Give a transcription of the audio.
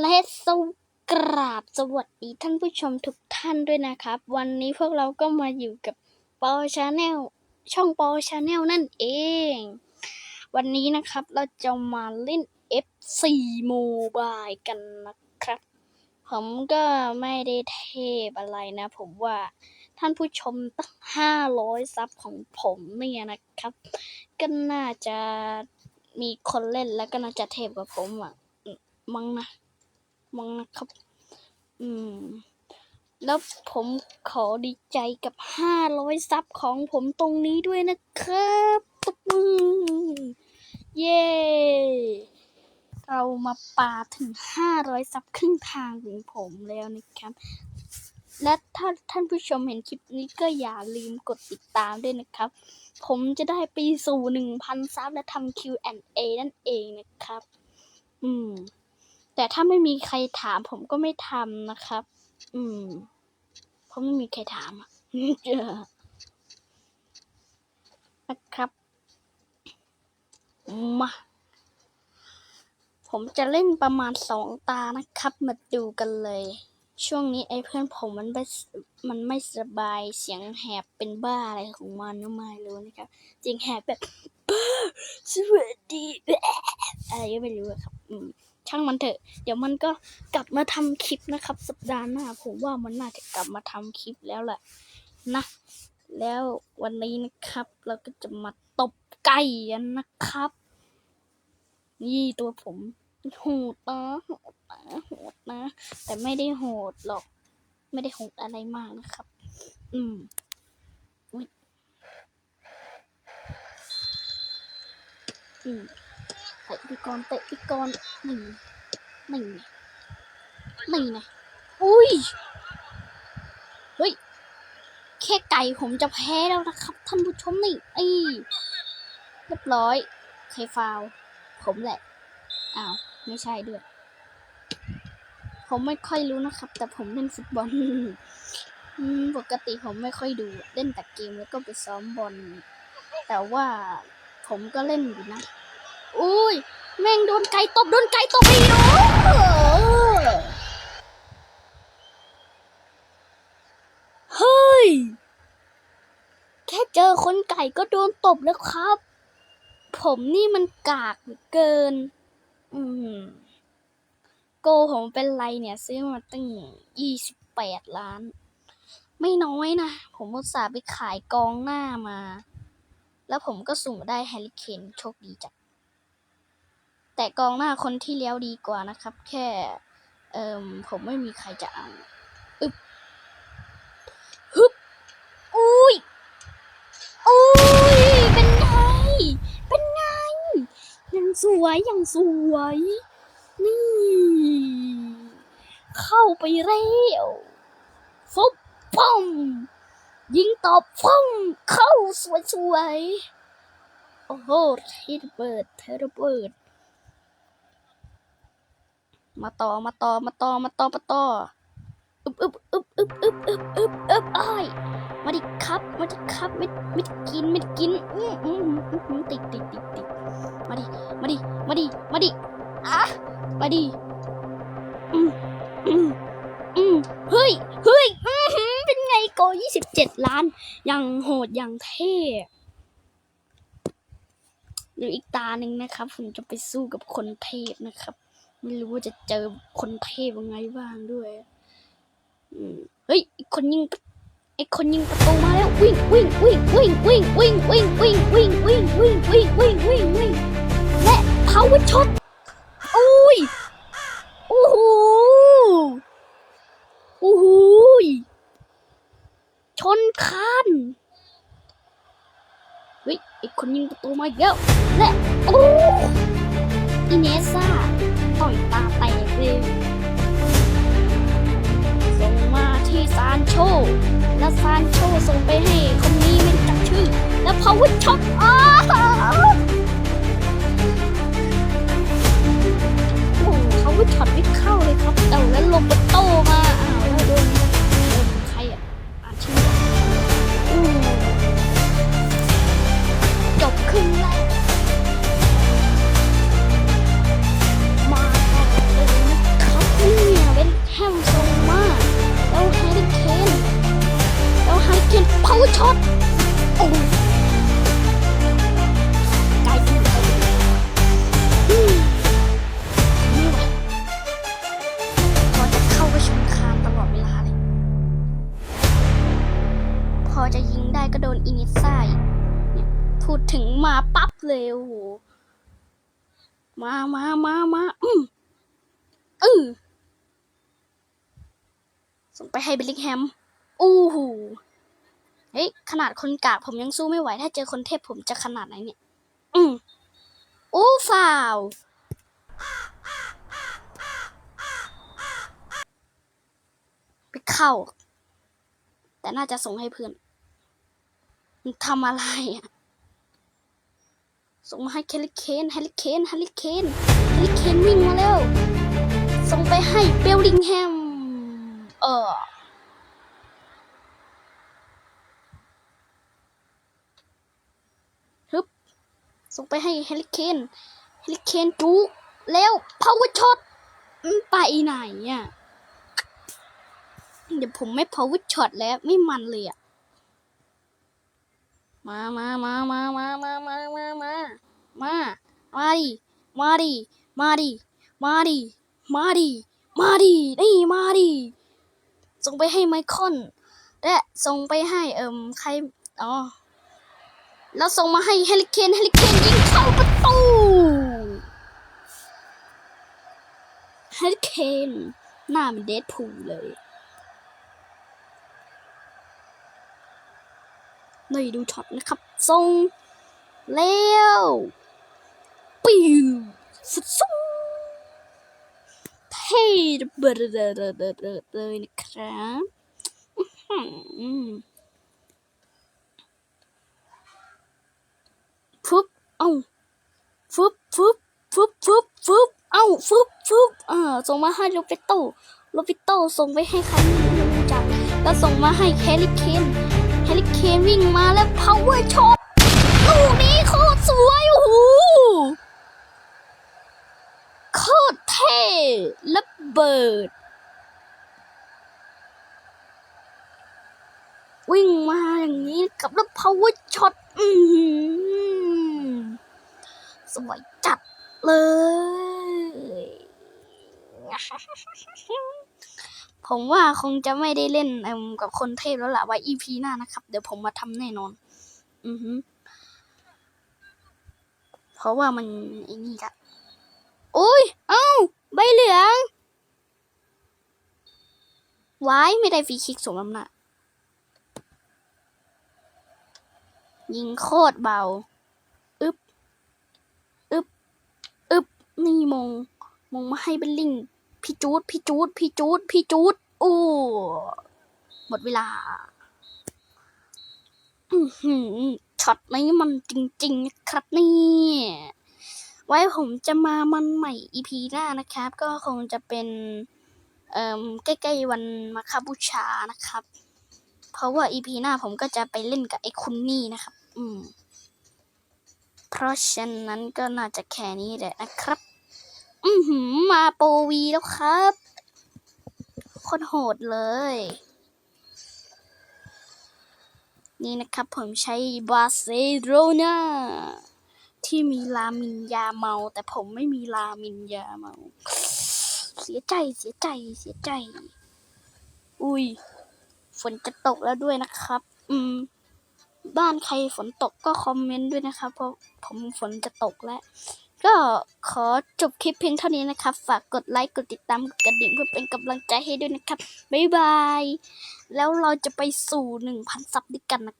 และสวกราบสวัสดีท่านผู้ชมทุกท่านด้วยนะครับ วันนี้พวกเราก็มาอยู่กับปอชาแนลช่องปอชาแนลนั่นเอง วันนี้นะครับเราจะมาเล่น F4 Mobile กันนะครับ ผมก็ไม่ได้เทพอะไรนะ ผมว่าท่านผู้ชมตั้งห้าร้อยซับของผมเนี่ยนะครับ ก็น่าจะมีคนเล่นแล้วก็น่าจะเทพกว่าผมอะอืมมั้งนะ มังนะครับ อืม แล้วผมขอดีใจกับห้าร้อยซับของผมตรงนี้ด้วยนะครับตบมือเย้เรามาปาถึงห้าร้อยซับครึ่งทางของผมแล้วนะครับ และถ้าท่านผู้ชมเห็นคลิปนี้ก็อย่าลืมกดติดตามด้วยนะครับ ผมจะได้ไปสู่หนึ่งพันซับและทำ Q&A นั่นเองนะครับ อืม แต่ถ้าไม่มีใครถามผมก็ไม่ทำนะครับ อืม เพราะไม่มีใครถามอะเจอนะครับมาผมจะเล่นประมาณสองตานะครับ มาดูกันเลย ช่วงนี้ไอ้เพื่อนผมมันไม่มันไม่สบายเสียงแหบเป็นบ้าอะไรของมันก็ไม่รู้นะครับ จริงแหบแบบสวัสดีอะไรก็ไม่รู้อะครับ ช่างมันเถอะ เดี๋ยวมันก็กลับมาทำคลิปนะครับ สัปดาห์หน้าผมว่ามันน่าจะกลับมาทำคลิปแล้วแหละนะแล้ววันนี้นะครับ เราก็จะมาตบไก่กันนะครับ นี่ตัวผมโหดนะโหดนะโหดนะ แต่ไม่ได้โหดหรอก ไม่ได้โหดอะไรมากนะครับ อืมอุ๊ยอืม ตะพี่กรณ์เตะพี่กรณ์หนึ่งหนึ่งหนึ่งนะอุ้ยเฮ้ยแค่ไก่ผมจะแพ้แล้วนะครับ ท่านผู้ชมนี่ไอ้เรียบร้อยใครฟาวผมแหละอ้าวไม่ใช่ด้วย ผมไม่ค่อยรู้นะครับ แต่ผมเล่นฟุตบอลปกติผมไม่ค่อยดูเล่นแต่เกมแล้วก็ไปซ้อมบอลแต่ว่าผมก็เล่นอยู่นะ อุ้ย แม่งโดนไก่ตบ โดนไก่ตบไปโอ้เฮ้ย แค่เจอคนไก่ก็โดนตบแล้วครับ ผมนี่มันกากเหลือเกิน อืม โกผมเป็นไรเนี่ย ซื้อมาตั้งยี่สิบแปดล้าน ไม่น้อยนะ ผมอุตส่าห์ไปขายกองหน้ามาแล้วผมก็สุ่มได้แฮร์รี่เคนโชคดีจัด แต่กองหน้าคนที่เลี้ยวดีกว่านะครับ แค่เอ่มผมไม่มีใครจะเอาอึบฮึบอุ้ยอุ้ยเป็นไง เป็นไงยังสวยยังสวย นี่ เข้าไปแล้วฟุบป้องยิงตอบฟ้องเข้าสวยสวยๆโอ้โหเทระเบิร์ดเทระเบิร์ด มาต่อมาต่อมาต่อมาต่อมาต่ออึบอึบอึบอึบอึบอึบอึบอึบอ้ายมาดิครับมาดิครับไม่ไม่กินไม่กินอืมอืมอืมอืมติดติดติดติดมาดิมาดิมาดิมาดิอะมาดิอืมอืมอืมเฮ้ยเฮ้ยอื้อหือเป็นไงโกยี่สิบเจ็ดล้านยังโหดยังเท่หรืออีกตาหนึ่งนะครับ ผมจะไปสู้กับคนเทพนะครับ ไม่รู้ว่าจะเจอคนเทพยังไงบ้างด้วยเฮ้ยไอคนยิงไอคนยิงประตูมาแล้ววิ่งวิ่งวิ่งวิ่งวิ่งวิ่งวิ่งวิ่งวิ่งวิ่งวิ่งวิ่งวิ่งวิ่งวิ่งและ power shot อุ้ยโอ้โหโอ้โหชนคานเฮ้ยไอคนยิงประตูมาอีกแล้วและโอ้อิเนซ่า ต่อยตาแตกเลยส่งมาที่ซานโช แล้วซานโชส่งไปให้คนนี้ไม่จักชื่อ แล้วพาวเวอร์ช็อตอ้า ก็โดนอินิสไซพูดถึงมาปั๊บเลยโห มามามามาอืมอือส่งไปให้เบลลิงแฮม อู้หูเฮ้ย ขนาดคนกากผมยังสู้ไม่ไหว ถ้าเจอคนเทพผมจะขนาดไหนเนี่ย อืมอู้ฟาวไปเข้า แต่น่าจะส่งให้เพื่อน มันทำอะไรอะ ส่งมาให้แฮร์ริเคนแฮร์ริเคนแฮร์ริเคนแฮร์ริเคนวิ่งมาเร็ว ส่งไปให้เบลลิงแฮม เออฮึบ ส่งไปให้แฮร์ริเคนแฮร์ริเคนจุกแล้วพาวเวอร์ช็อตไปไหนอะ เดี๋ยวผมไม่ power shot แล้วไม่มันเลยอะ มามามามามามามามามามามาดิมาดิมาดิมาดิมาดิมาดินี่มาดิส่งไปให้ไมคอนและส่งไปให้เอิ่มใครอ๋อแล้วส่งมาให้เฮลิเคนเฮลิเคนยิงเข้าประตูเฮลิเคนหน้ามันเดดพูเลย นดูช็อตนะครับทรงเร็วปิวสุดสูเท่เบอร์เลยนะครับอื้อหือฟึบเอ้าฟึบฟึบฟึบฟึบฟึบเอ้าฟึบฟึบอ่าส่งมาให้โรเบโตโรเบโตส่งไปให้ใครไม่รู้จักแล้วส่งมาให้แฮร์รี่เคน ฮลิเคนวิ่งมาแล้ว power shot ลูกนี้โคตรสวยโอ้โหโคตรเท่และเบิด วิ่งมาอย่างนี้กับแล้ว power shot อือหือสวยจัดเลย ผมว่าคงจะไม่ได้เล่นกับคนเทพแล้วล่ะไว้ EP หน้านะครับ เดี๋ยวผมมาทำแน่นอน อือฮึเพราะว่ามันไอ้นี่ละโอ้ย เอ้า ใบเหลืองไว้ไม่ได้ฟรีคิกสมน้ำหนักยิงโคตรเบา อึบ อึบ อึบ นี่มง มงมาให้เบลลิง จูดพี่จูดพี่จูดพี่จูดโอ้หมดเวลาอือหือช็อตนี้มันจริงๆนะครับนี่ไว้ผมจะมามันใหม่ EP หน้านะครับ ก็คงจะเป็นเอ่อใกล้ๆวันมาคาบูชานะครับ เพราะว่า EP หน้าผมก็จะไปเล่นกับไอ้คุณนี่นะครับ อืมเพราะฉะนั้นก็น่าจะแค่นี้แหละนะครับ อือหือมาโปรวีแล้วครับคตรโหดเลย นี่นะครับผมใช้บาเซโลนาที่มีลามินยาเมา แต่ผมไม่มีลามินยาเมา เสียใจเสียใจเสียใจ อุ้ย ฝนจะตกแล้วด้วยนะครับ อืม บ้านใครฝนตกก็คอมเมนต์ด้วยนะครับ เพราะผมฝนจะตกแล้ว ก็ขอจบคลิปเพียงเท่านี้นะครับ ฝากกดไลค์ กดติดตามกดกระดิ่งเพื่อเป็นกำลังใจให้ด้วยนะครับ บ๊ายบาย แล้วเราจะไปสู่หนึ่งพันซับด้วยกันนะ